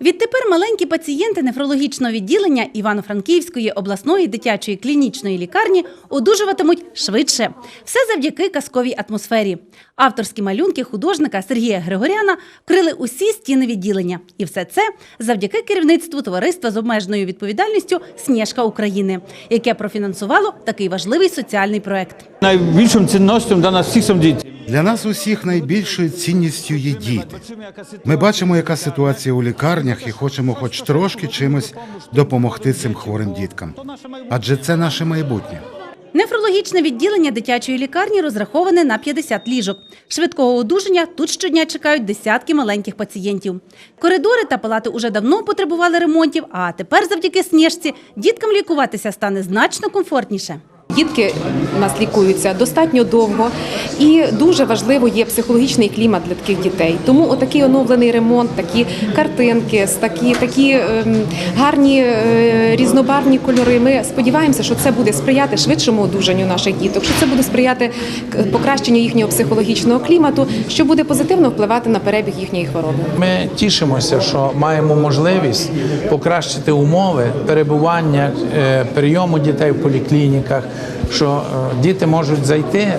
Відтепер маленькі пацієнти нефрологічного відділення Івано-Франківської обласної дитячої клінічної лікарні одужуватимуть швидше. Все завдяки казковій атмосфері. Авторські малюнки художника Сергія Григоряна вкрили усі стіни відділення. І все це завдяки керівництву товариства з обмеженою відповідальністю Снєжка України, яке профінансувало такий важливий соціальний проект. Найбільшим цінностям для нас всіх сам діти. Для нас усіх найбільшою цінністю є діти. Ми бачимо, яка ситуація у лікарнях, і хочемо хоч трошки чимось допомогти цим хворим діткам. Адже це наше майбутнє. Нефрологічне відділення дитячої лікарні розраховане на 50 ліжок. Швидкого одужання тут щодня чекають десятки маленьких пацієнтів. Коридори та палати уже давно потребували ремонтів, а тепер завдяки сніжці діткам лікуватися стане значно комфортніше. Дітки у нас лікуються достатньо довго, і дуже важливо є психологічний клімат для таких дітей. Тому отакий оновлений ремонт, такі картинки, такі, такі ем, гарні е, різнобарвні кольори. Ми сподіваємося, що це буде сприяти швидшому одужанню наших діток, що це буде сприяти покращенню їхнього психологічного клімату, що буде позитивно впливати на перебіг їхньої хвороби. Ми тішимося, що маємо можливість покращити умови перебування, е, прийому дітей в поліклініках, що е, діти можуть зайти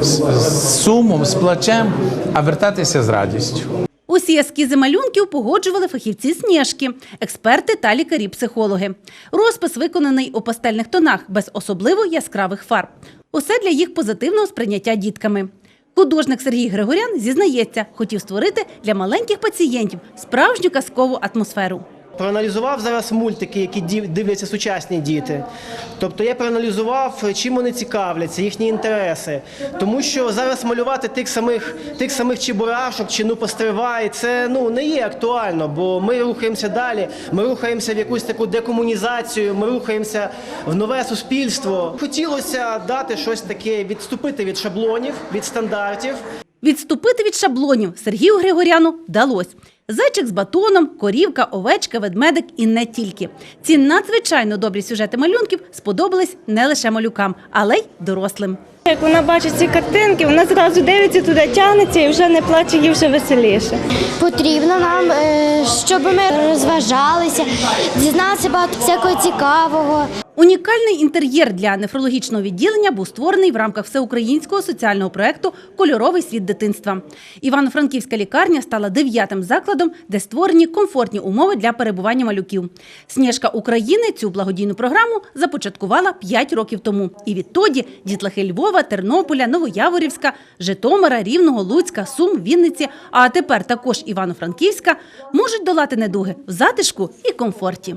з сумом, з плачем, а вертатися з радістю. Усі ескізи малюнків погоджували фахівці Сніжки, експерти та лікарі-психологи. Розпис виконаний у пастельних тонах без особливо яскравих фарб. Усе для їх позитивного сприйняття дітками. Художник Сергій Григорян зізнається, хотів створити для маленьких пацієнтів справжню казкову атмосферу. Проаналізував зараз мультики, які дивляться сучасні діти. Тобто я проаналізував, чим вони цікавляться, їхні інтереси. Тому що зараз малювати тих самих тих самих чебурашок чи ну постривай, це ну не є актуально, бо ми рухаємося далі. Ми рухаємося в якусь таку декомунізацію, ми рухаємося в нове суспільство. Хотілося дати щось таке, відступити від шаблонів, від стандартів. Відступити від шаблонів Сергію Григоряну вдалося. Зайчик з батоном, корівка, овечка, ведмедик і не тільки. Ці надзвичайно добрі сюжети малюнків сподобались не лише малюкам, але й дорослим. Як вона бачить ці картинки, вона зразу дивиться туди, тягнеться і вже не плаче, їй вже веселіше. Потрібно нам, е, щоб ми розважалися, дізналися багато всякого цікавого. Унікальний інтер'єр для нефрологічного відділення був створений в рамках всеукраїнського соціального проекту Кольоровий світ дитинства. Івано-Франківська лікарня стала дев'ятим закладом, де створені комфортні умови для перебування малюків. Сніжка України цю благодійну програму започаткувала 5 років тому. І відтоді дітлахи Львова, Тернополя, Новояворівська, Житомира, Рівного, Луцька, Сум, Вінниці, а тепер також Івано-Франківська можуть долати недуги в затишку і комфорті.